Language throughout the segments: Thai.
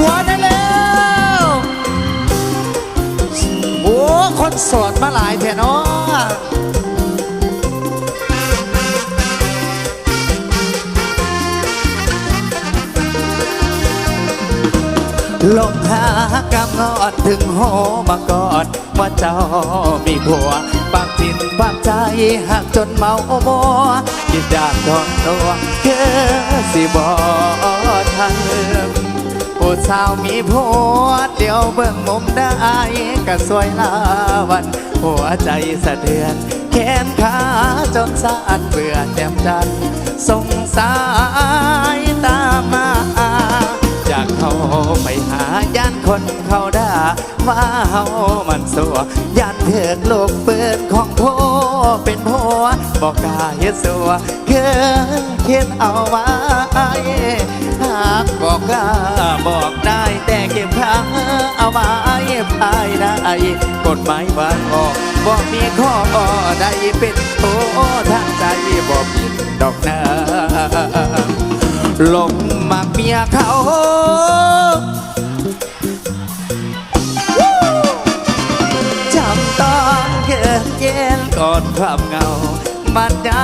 หัวได้แล้วโอ้คนโสดมาหลายแท่นาะลงหากำงอดถึงโหมากอดว่าเจ้ามีผัวปากจินปากใจหักจนเมาโมัวคิดากโดนตัวคือสิบอทัน ผู้สาวมีผัวเดี๋ยวเบิ่งมุมได้ก็สวยลาวัน หัวใจสะเทือนแขนขาจนสะอัดเบื่อแจ่มจันทร์สงสายตามาอยากเข้าไปหาย่านคนเขาด่าว่าเฮามันสัวย่านเถือกลูกปืนของพ่อเป็นผัวบอกกาเฮ็ดสัวคือคิดเอาไว้ากบอกกล้าบอกได้แต่เก็บข้าเอาไว้ภายในกฎหมายบางออกบอกมีข้อใดเป็นโทษทางใจบอกผิดดอกนาลงมักเมียเขาจำตอนเกิดเย็นก่อนความเงาบัดยา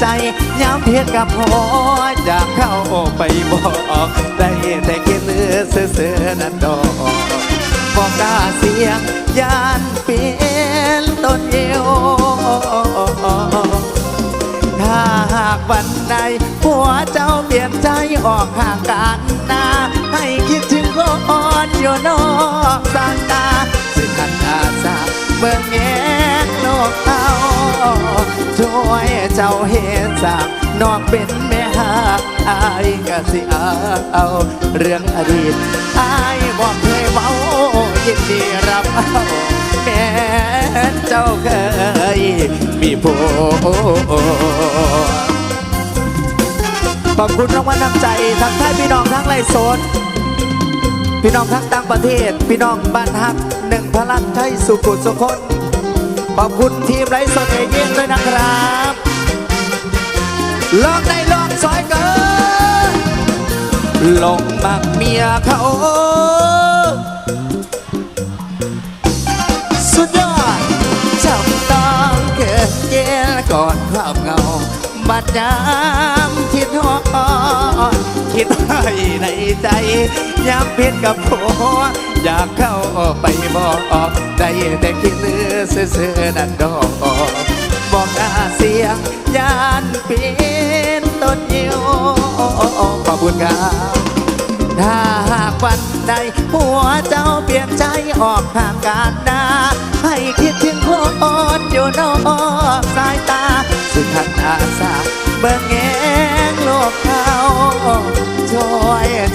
ใจยามเพียรกับหัวอยากเข้าไปบอกได้แต่คิดเลือเสือนั่นดอกบอกกล้าเสียงยานเปลี่ยนต้นเอวถ้าหากวันใดผัวเจ้าเปลี่ยนใจออกห่างกันนาให้คิดถึงคนอยู่นอกสายตาซึ่งขันอาสาเบิ่งแง่โลกเอา วยเจ้าเห็นสากนอกเป็นแม่หากอายก็สิเอา เรื่องอดีตอายบอกเคยเว้ายินดีรับเอาแม้เจ้าเคยมีผัวขอบคุณรางวัลน้ำใจทั้งท่านพี่น้องทั้งไรโซนพี่น้องทั้งต่างประเทศ พี่น้องบ้านฮักหนึ่งพลันไทยสุขุสุคน ขอบคุณทีมไรโซนเอเย่นด้วยนะครับลองได้ลองซอยเกินลงมักเมียเขา สุดยอดจำต้องเกิดเย็นก่อนความเงาบัดดา คิดไว้ในใจยามเพียนกับผัวอยากเข้าไปบอกได้แต่คิดเลือเสื่อนั่นดอกบอกหน้าเสียงยานเป็นต้นยียวขอบคุณครับถ้าหากวันใดหัวเจ้าเปลี่ยนใจออกห่างกันนาให้คิดถึงคนอยู่นอกสายตาซึ่งทันอาสาเบิ่งแงงโลกเขา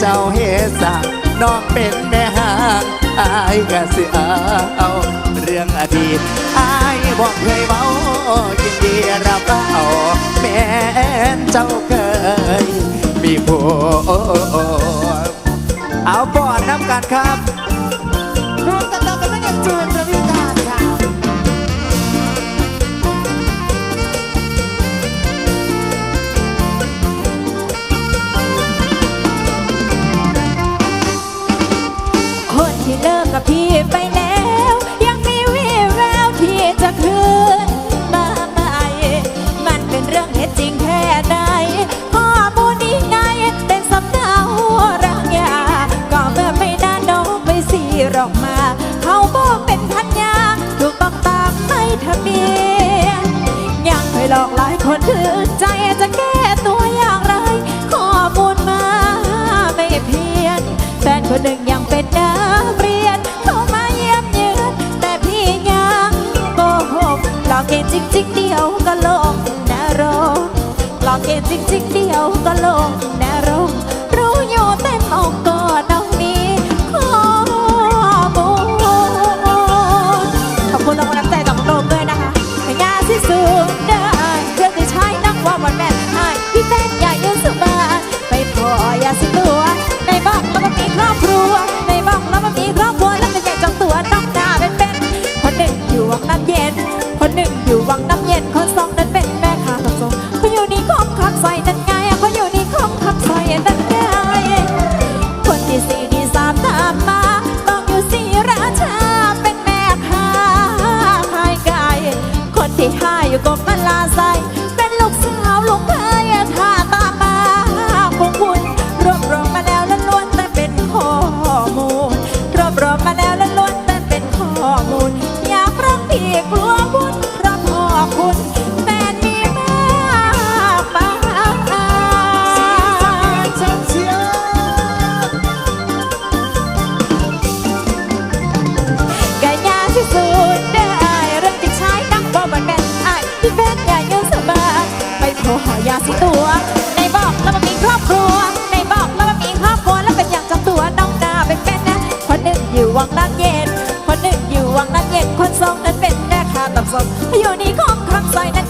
จ้าเฮสักน้องเป็นแม่ห่างอายก็สิเอาเรื่องอดีตอายบอกเคยเมายินดีรับเอาแม้นเจ้าเคยมีผัวเอาปอดน้ำกันครับ นถือใจจะแก้ตัวอย่างไร ข้อมูลมาไม่เพียน แฟนคนหนึ่งยังเป็นนักเรียน เข้ามาเยี่ยมเยือนแต่พี่ยังโกหกหลอกเองจริงๆเดียวก็ลงนรกหลอกเองจริงๆเดียวก็ลงน สิตัวในบอกแล้วมันมีครอบครัวในบอกแล้วมันมีครอบครัวแล้วเป็นอย่างจำตัวน้องนาเป็นแม่นะคนหนึ่งอยู่วังน้ำเย็นคนหนึ่งอยู่วังน้ำเย็นคนสองนั้นเป็นแม่ค้าตับสมอยู่ในคอมคำซอยนั้น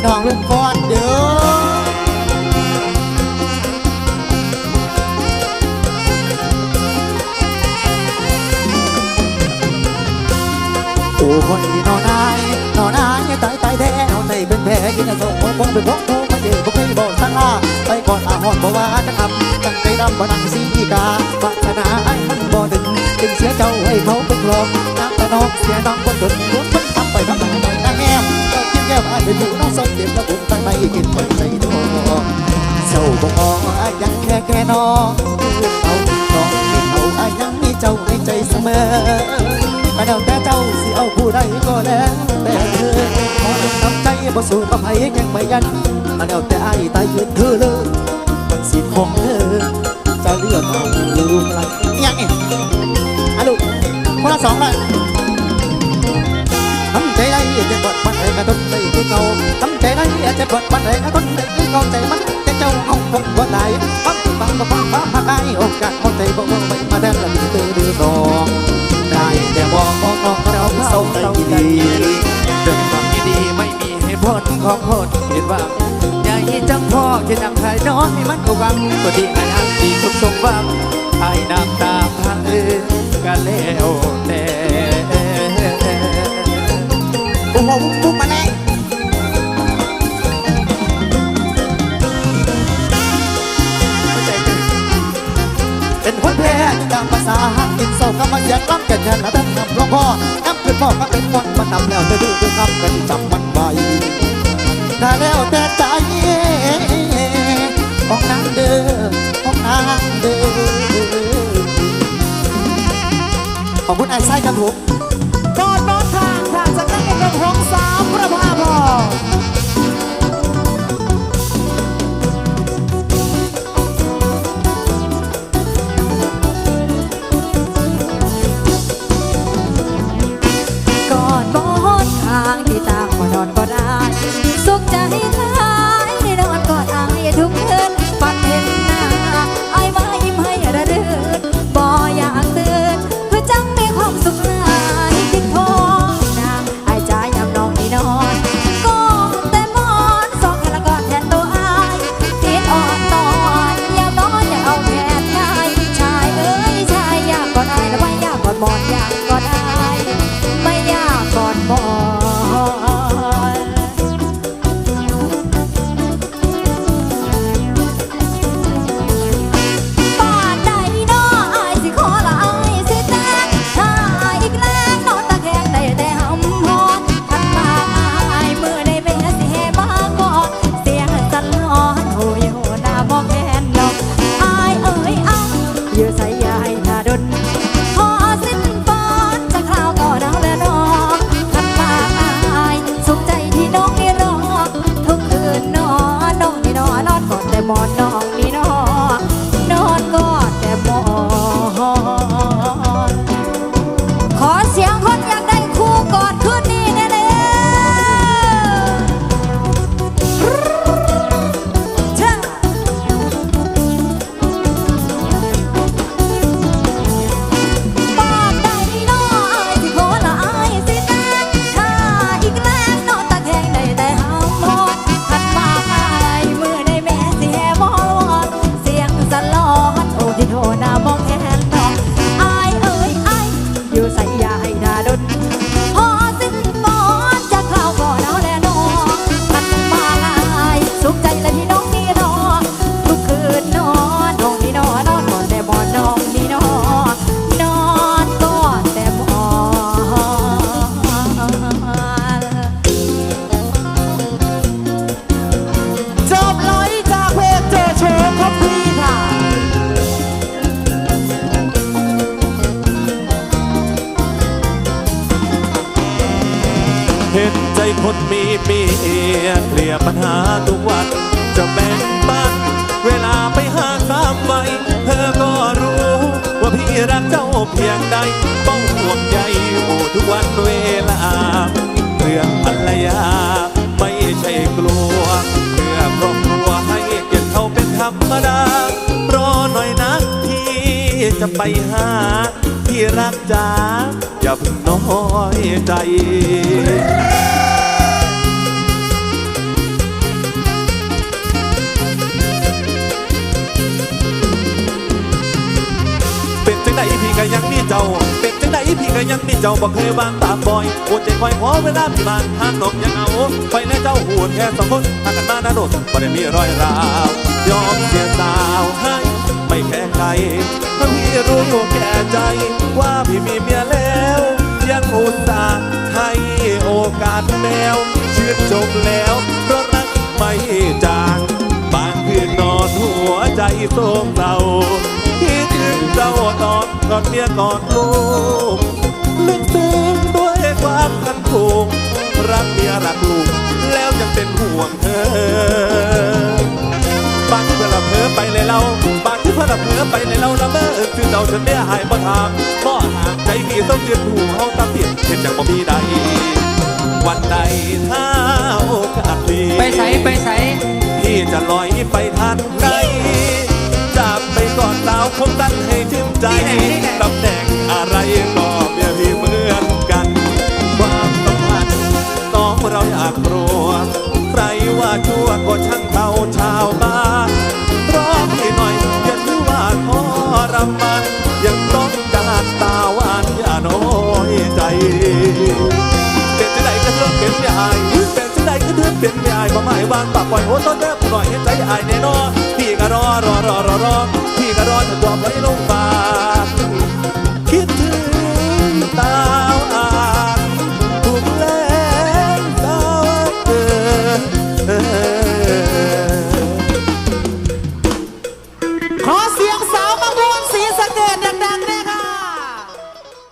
พี่น้องลุงก้อนเด้อโอ้คนที่นอนนายนอนนายตายตายแท้นอนในเป็นแผลกินอะไรส่งคงเป็นพวกโทมาเจอพวกใครบอกตั้งลาไปก่อนอาหอนบ่ว่าจะทำตั้งใจดำบ่นั่งสีกาปัฒนาไอ้มันบ่ถึงถึงเสียเจ้าให้เขาเป็นลมน้ำตะนองเสียน้องคนจนรุนมันทำไปทำไม แล้ไอ้เป็นผู้น้องสมเด็จแล้วผมตั้งไปกินเปิดใจดอเจ้าบ่งอไอ้ยังแค่แค่น้องเอาน้องเป็นเอาไอยังมีเจ้าในใจเสมอมาเอาแต่เจ้าสิเอาผู้ใดก็แล้วแต่เธอขอทำใจบ่สู้กับไผยังไม่ยันมาเอาแต่ไอ้ตายยืนเธอเลยมันสิของเธอจะเลือกเอาลูกอะไรยังไงอะลูกคนละสองเลยำใจได้จะปิดบ้านไหนก็ทนได้คือเก่าใจมันจะเจ้าเอาคงบ่ได้ฟังฟังก็ฟังฟังพาได้โอกาสเอาใจบ่บ่ไม่มาแทนละมีตือดื้อน้องได้แต่บอกน้องเราเข้าใจดีเรื่องความดีไม่มีให้พ้นของคนเห็นว่าใหญ่จังพ่อจะนำใครน้อยมันก็วังก็ดีอันนั้นดีทุกสมหวังไอ้น้ำตาพังเออกันแล้วแต่โอ้โห เศร้าก็มาเสียงร้องกันยันะท่านนำหลวงพ่อน้ำขึ้นพ่อก็เป็นคนมันนำแล้วเธอดื้อดื้อคำกันจำมันไว้ถ้าแล้วแต่ใจของนางเด้อของนางเด้อขอบคุณไอ้ไส้ครับผม สุขใจหลา ห็นใจคนมีเมียเคลียปัญหาทุกวัน จะแบ่งปันเวลาไปหาสามไว้เธอก็รู้ ว่าพี่รักเจ้าเพียงใดต้องห่วงใยอยู่ทุกวันเวลา เรื่องภรรยา ไม่ใช่กลัวเพื่อครอบครัวให้เกียรติเขาเป็นธรรมดารอหน่อยนะที่จะไปหาที่รักจ๋าอย่าเพิ่งน้อยใจ เจ้า เป็นจังไดพี่ก็ยังมีเจ้าบอกเคยวางตามบ่อยอดใจคอยขอเวลาที่บ้านทางน้องยังเอาไปและเจ้าหูดแค่สองคนทากันมานาโดดบ่ได้มีรอยร้าวยอมเสียสาวให้ไม่แค่ใครเพราะพี่รู้อยู่แก่ใจ ว่าพี่มีเมียแล้ว ยังอุตส่าห์ให้โอกาสแมวชื่นชมแล้วเพราะรักไม่จางบางคืนนอนหัวใจโศกเศร้าคิด จ้าตอนกอดเมียกอดลูกลึกซึ้งด้วยความกันผูกรักเมียรักลูกแล้วยังเป็นห่วงเธอบางที่เพื่อนละเผลอไปเลยเราบางที่เพื่อนละเผลอไปเลยเราละเมอคือเจ้าฉันได้หายบ่ทางบ่ห่างใจพี่ต้องเรียนหูเฮาตามเปลี่ยนเห็นอย่างบ่มีใดววันใดถ้าโอกาสดีไปใสไปใสพี่จะลอยไปทันใดจา กไปก่อนสาวคงตั้งให้ชื่นใจตำแหน่งอะไรก็เมียพี่เหมือนกัน ความสัมพันธ์น้องเราอยากรู้ใครว่าชั่วก็ช่างเขาชาวบ้านร้องพี่หน่อยอย่าถือว่าทรมานยังต้องการตาหวานอย่าน้อยใจเป็นจังใดก็เรื่องเป็นไม่อายเป็นจังใดก็เรื่องเป็นไม่อายบ่หมายวางปากปล่อยโอ้ต้นเด้อปล่อยให้ใจอายแน่นอนพี่ก็ รอรอรอรอพี่ก็รอถ้าตัวไว้ลงฟ้า